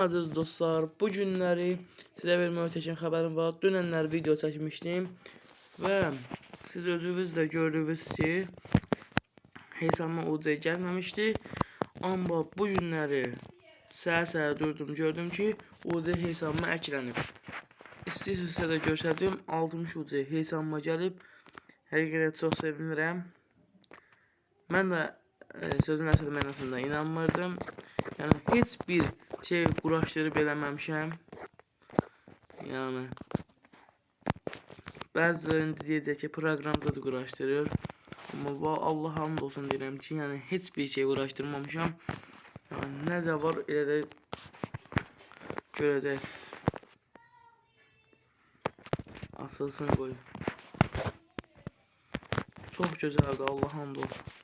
Aziz dostlar, bu günləri sizə vermək möhtəşəm xəbərim var. Dünənlər video çəkmişdim və siz özünüz də gördünüz ki, hesabıma UC gəlməmişdi. Amma bu günləri səhər-səhər durdum, gördüm ki, UC hesabıma əklənib. İstəyirsinizsə də göstərdim, 60 UC hesabıma gəlib. Həqiqətən çox sevinirəm. Mən də e, sözün əsl mənasında inanmırdım. Yəni heç bir şey quraşdırıb eləməmişəm. Yəni bəziləri indi deyəcək ki, proqramda da quraşdırır. Amma Allah hamd olsun deyirəm ki, yəni heç bir şey quraşdırmamışam. Yəni nə də var elə də görəcəksiniz. Asılsın qoy. Çox gözəldir, Allah hamd olsun.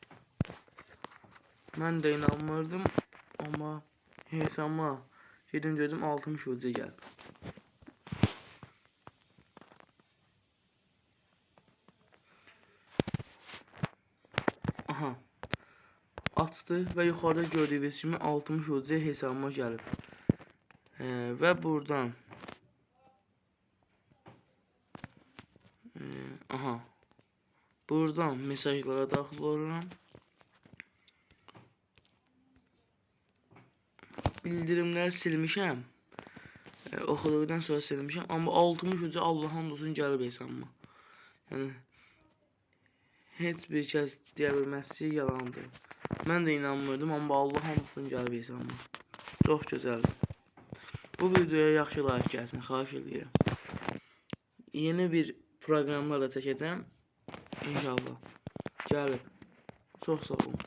Mən də inanmırdım, amma hesabıma gedim gördüm 60 ucu gəldi. Aha. Açdı və yuxarıda gördüyünüz kimi 60 ucu hesabıma gəlib. Ee, və buradan Ee, aha. Buradan mesajlara daxil oluram. Bildirimləri silmişəm. E, oxuduqdan sonra silmişəm. Amma 60 ucu Allahın olsun gəlib hesabıma. Yəni heç bir kəs deyə bilməz ki, yalandır. Mən də inanmırdım, amma Allahın olsun gəlib hesabıma. Çox gözəldir. Bu videoya yaxşı like gəlsin, xahiş edirəm. Yeni bir proqramlar da çəkəcəm. İnşallah. Gəlib. Çox sağ olun.